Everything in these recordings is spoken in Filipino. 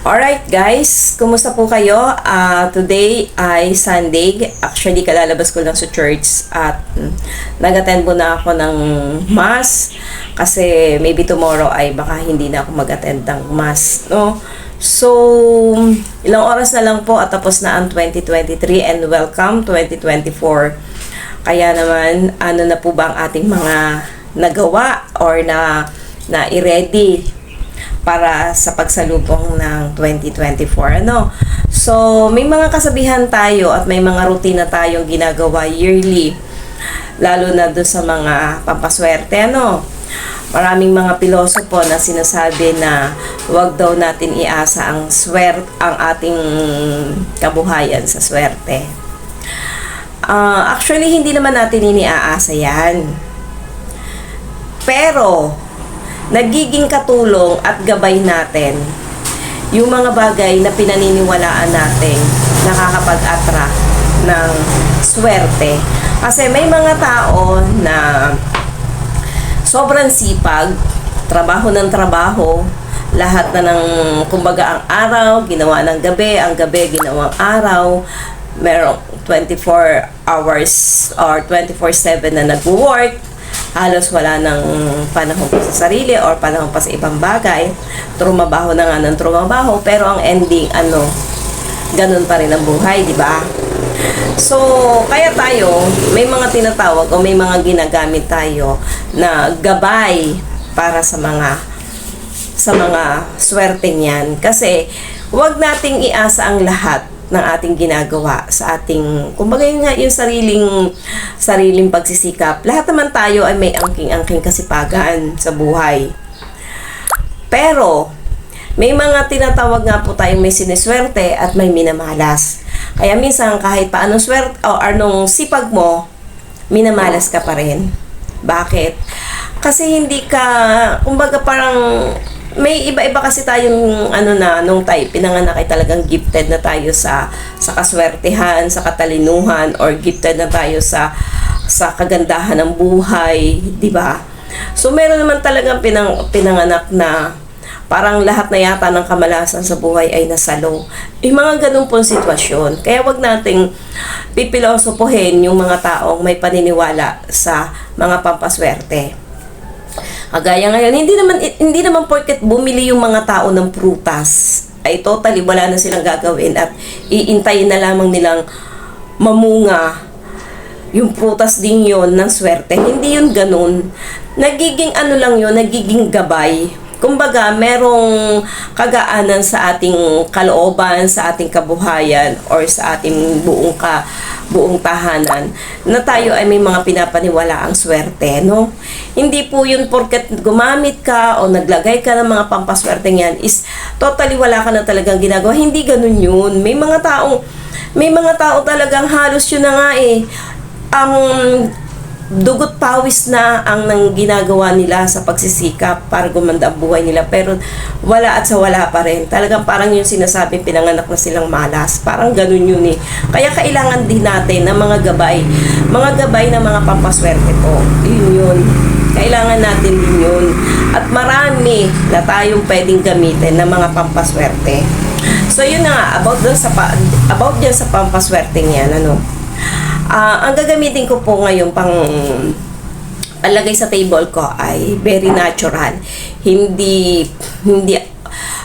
Alright guys, kumusta po kayo? Ah, today ay Sunday. Actually, kalalabas ko lang sa church at mm, nag-attend muna ako ng mass kasi maybe tomorrow ay baka hindi na ako mag-attend ng mass, no? So, ilang oras na lang po at tapos na ang 2023 and welcome 2024. Kaya naman, ano na po ba ang ating mga nagawa or na na i-ready para sa pagsalubong ng 2024 ano? So may mga kasabihan tayo at may mga rutina tayong ginagawa yearly lalo na do sa mga pampaswerte ano? Maraming mga pilosopo na sinasabi na wag daw natin iasa ang swerte ang ating kabuhayan sa swerte. Ah, actually hindi naman natin iniaasa yan. Pero nagiging katulong at gabay natin yung mga bagay na pinaniniwalaan natin nakakapag-attract ng swerte. Kasi may mga tao na sobrang sipag, trabaho ng trabaho, lahat na ng, kumbaga ang araw, ginawa ng gabi, ang gabi, ginawang araw, merong 24 hours or 24-7 na nag-work, halos wala ng panahon pa sa sarili or panahon pa sa ibang bagay. Trumabaho na nga ng trumabaho, pero ang ending, ano, ganun pa rin ang buhay, di ba? So, kaya tayo, may mga tinatawag o may mga ginagamit tayo na gabay para sa mga sa mga swerteng yan. Kasi, huwag nating iasa ang lahat ng ating ginagawa sa ating, kumbaga yun nga yung sariling, sariling pagsisikap. Lahat naman tayo ay may angking-angking kasipagan sa buhay. Pero, may mga tinatawag nga po tayong may siniswerte at may minamalas. Kaya minsan kahit paano swerte o anong sipag mo, minamalas ka pa rin. Bakit? Kasi hindi ka, kumbaga parang may iba-iba kasi tayong ano na nung tayo pinanganak ay talagang gifted na tayo sa sa kaswertehan, sa katalinuhan or gifted na tayo sa sa kagandahan ng buhay, 'di ba? So meron naman talagang pinang, pinanganak na parang lahat na yata ng kamalasan sa buhay ay nasalo. Yung mga ganun pong sitwasyon. Kaya wag nating pipilosopohin yung mga taong may paniniwala sa mga pampaswerte. Kagaya ngayon, hindi naman hindi naman porket bumili yung mga tao ng prutas ay totally wala na silang gagawin at iintayin na lamang nilang mamunga yung prutas din yon ng swerte. Hindi yun ganun. Nagiging ano lang yun, nagiging gabay. Kumbaga, merong kagaanan sa ating kalooban, sa ating kabuhayan, or sa ating buong ka, buong tahanan, na tayo ay may mga pinapaniwala ang swerte, no? Hindi po yun porket gumamit ka o naglagay ka ng mga pampaswerte niyan is totally wala ka na talagang ginagawa. Hindi ganun yun. May mga taong, may mga tao talagang halos yun na nga eh, ang dugot pawis na ang nang ginagawa nila sa pagsisikap para gumanda ang buhay nila. Pero wala at sa wala pa rin. Talagang parang yung sinasabi pinanganak na silang malas. Parang ganun yun eh. Kaya kailangan din natin ng mga gabay. Mga gabay na mga pampaswerte po. Yun yun. Kailangan natin din yun. At marami na tayong pwedeng gamitin ng mga pampaswerte. So yun na about dun sa about dyan sa pampaswerte niyan ano Ah, ang gagamitin ko po ngayon pang palagay sa table ko ay very natural. Hindi hindi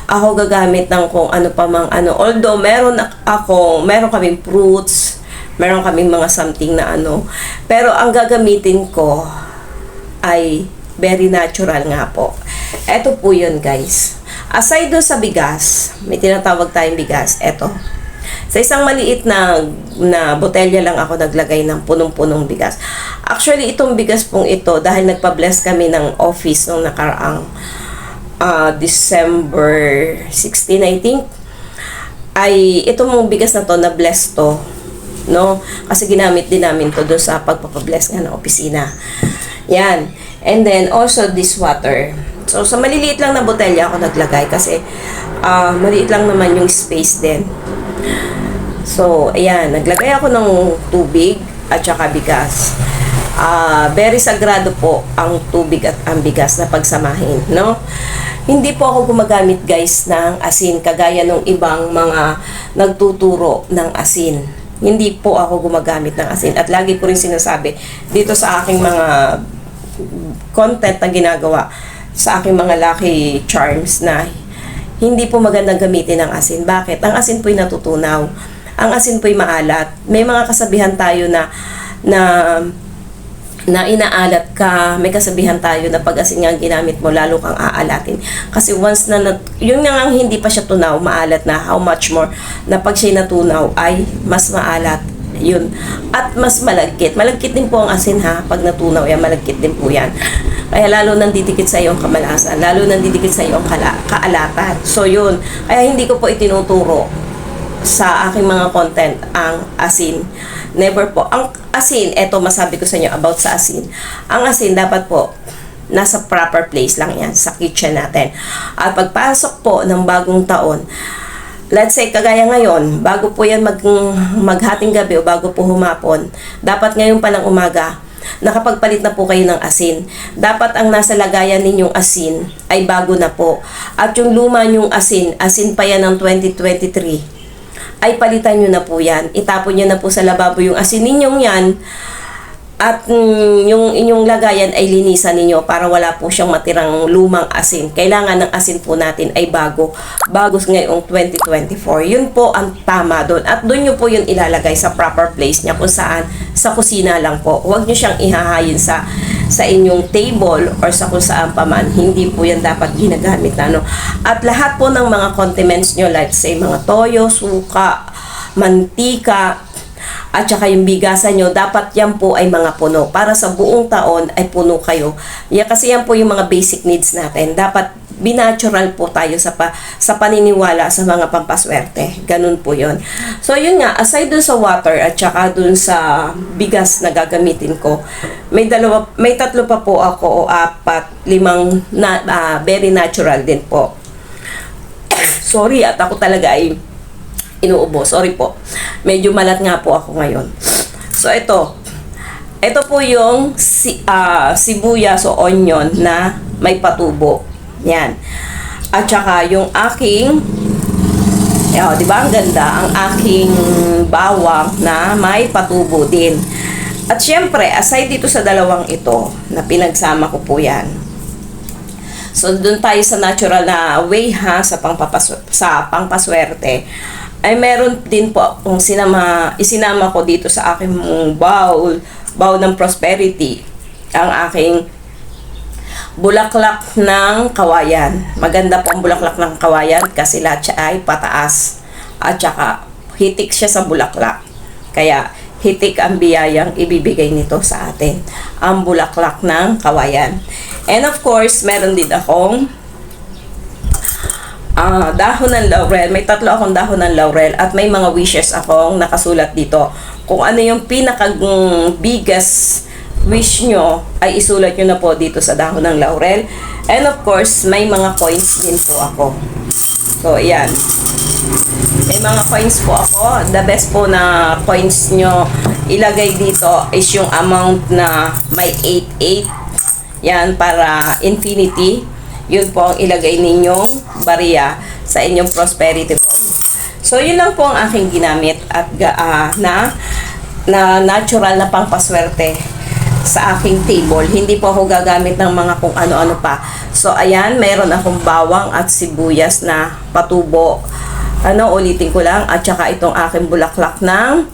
ako gagamit ng kung ano pa mang ano. Although meron ak- ako, meron kaming fruits, meron kaming mga something na ano. Pero ang gagamitin ko ay very natural nga po. Ito po yun guys. Aside doon sa bigas, may tinatawag tayong bigas. Ito. Sa isang maliit na na botelya lang ako naglagay ng punong-punong bigas. Actually, itong bigas pong ito, dahil nagpa-bless kami ng office nung nakaraang uh, December 16, I think, ay itong mong bigas na to, na-bless to. No? Kasi ginamit din namin to doon sa pagpapabless nga ng opisina. Yan. And then, also this water. So, sa maliliit lang na botelya ako naglagay kasi uh, maliit lang naman yung space din. So, ayan, naglagay ako ng tubig at saka bigas. ah, very sagrado po ang tubig at ang bigas na pagsamahin, no? Hindi po ako gumagamit guys ng asin kagaya ng ibang mga nagtuturo ng asin. Hindi po ako gumagamit ng asin at lagi ko rin sinasabi dito sa aking mga content na ginagawa sa aking mga lucky charms na hindi po magandang gamitin ang asin. Bakit? Ang asin po'y natutunaw. Ang asin po'y maalat. May mga kasabihan tayo na na na inaalat ka, may kasabihan tayo na pag asin nga ginamit mo, lalo kang aalatin. Kasi once na, nat- yung nga hindi pa siya tunaw, maalat na, how much more, na pag siya natunaw, ay mas maalat. Yun. At mas malagkit. Malagkit din po ang asin ha, pag natunaw yan, malagkit din po yan. Kaya lalo nang didikit sa iyo ang kamalasan, lalo nang didikit sa iyo ang kala- kaalatan. So yun, kaya hindi ko po itinuturo sa aking mga content ang asin. Never po. Ang asin, eto masabi ko sa inyo about sa asin. Ang asin dapat po nasa proper place lang yan sa kitchen natin. At pagpasok po ng bagong taon, let's say kagaya ngayon, bago po yan mag, maghating gabi o bago po humapon, dapat ngayon pa ng umaga, nakapagpalit na po kayo ng asin. Dapat ang nasa lagayan ninyong asin ay bago na po. At yung luma nyong asin, asin pa yan ng 2023 ay palitan nyo na po yan. Itapon nyo na po sa lababo yung asin ninyong yan at mm, yung inyong lagayan ay linisan ninyo para wala po siyang matirang lumang asin. Kailangan ng asin po natin ay bago. Bago ngayong 2024. Yun po ang tama doon. At doon nyo po yun ilalagay sa proper place niya kung saan sa kusina lang po. Huwag nyo siyang ihahayin sa sa inyong table or sa kung saan pa man. Hindi po yan dapat ginagamit na. No? At lahat po ng mga condiments nyo like say mga toyo, suka, mantika, at saka yung bigasan nyo, dapat yan po ay mga puno. Para sa buong taon ay puno kayo. Yeah, kasi yan po yung mga basic needs natin. Dapat binatural po tayo sa pa, sa paniniwala sa mga pampaswerte. Ganun po yon So yun nga, aside dun sa water at saka dun sa bigas na gagamitin ko, may dalawa, may tatlo pa po ako o apat, limang na, ah, very natural din po. Sorry at ako talaga ay inuubo. Sorry po. Medyo malat nga po ako ngayon. So, ito. Ito po yung si, ah, sibuyas o onion na may patubo. Yan. At saka yung aking eh, di ba ang ganda? Ang aking bawang na may patubo din. At syempre, aside dito sa dalawang ito, na pinagsama ko po yan, So doon tayo sa natural na way ha sa pangpapas sa pangpaswerte ay meron din po kung sinama isinama ko dito sa aking bowl bowl ng prosperity ang aking bulaklak ng kawayan. Maganda po ang bulaklak ng kawayan kasi lahat siya ay pataas at saka hitik siya sa bulaklak. Kaya hitik ang biyayang ibibigay nito sa atin. Ang bulaklak ng kawayan. And of course, meron din akong ah dahon ng laurel. May tatlo akong dahon ng laurel at may mga wishes akong nakasulat dito. Kung ano yung pinaka biggest wish nyo, ay isulat nyo na po dito sa dahon ng laurel. And of course, may mga coins din po ako. So, ayan. May mga coins po ako. The best po na coins nyo ilagay dito is yung amount na may 88. Yan, para infinity. Yun po ang ilagay ninyong bariya sa inyong prosperity bowl. So, yun lang po ang aking ginamit at ah, na na natural na pangpaswerte sa aking table. Hindi po ako gagamit ng mga kung ano-ano pa. So, ayan, mayroon akong bawang at sibuyas na patubo. Ano, ulitin ko lang. At saka itong aking bulaklak ng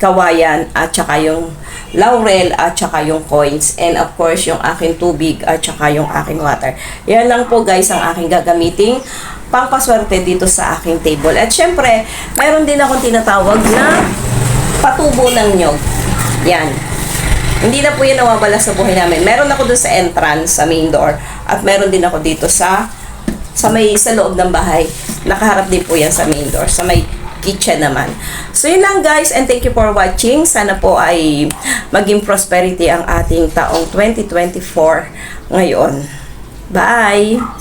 kawayan at saka yung laurel at saka yung coins and of course yung aking tubig at saka yung aking water. Yan lang po guys ang aking gagamiting pangpaswerte dito sa aking table. At syempre, mayroon din akong tinatawag na patubo ng nyog. Yan. Hindi na po yan nawawala sa buhay namin. Meron ako doon sa entrance, sa main door. At meron din ako dito sa sa may sa loob ng bahay. Nakaharap din po yan sa main door. Sa may kitchen naman. So yun lang guys and thank you for watching. Sana po ay maging prosperity ang ating taong 2024 ngayon. Bye!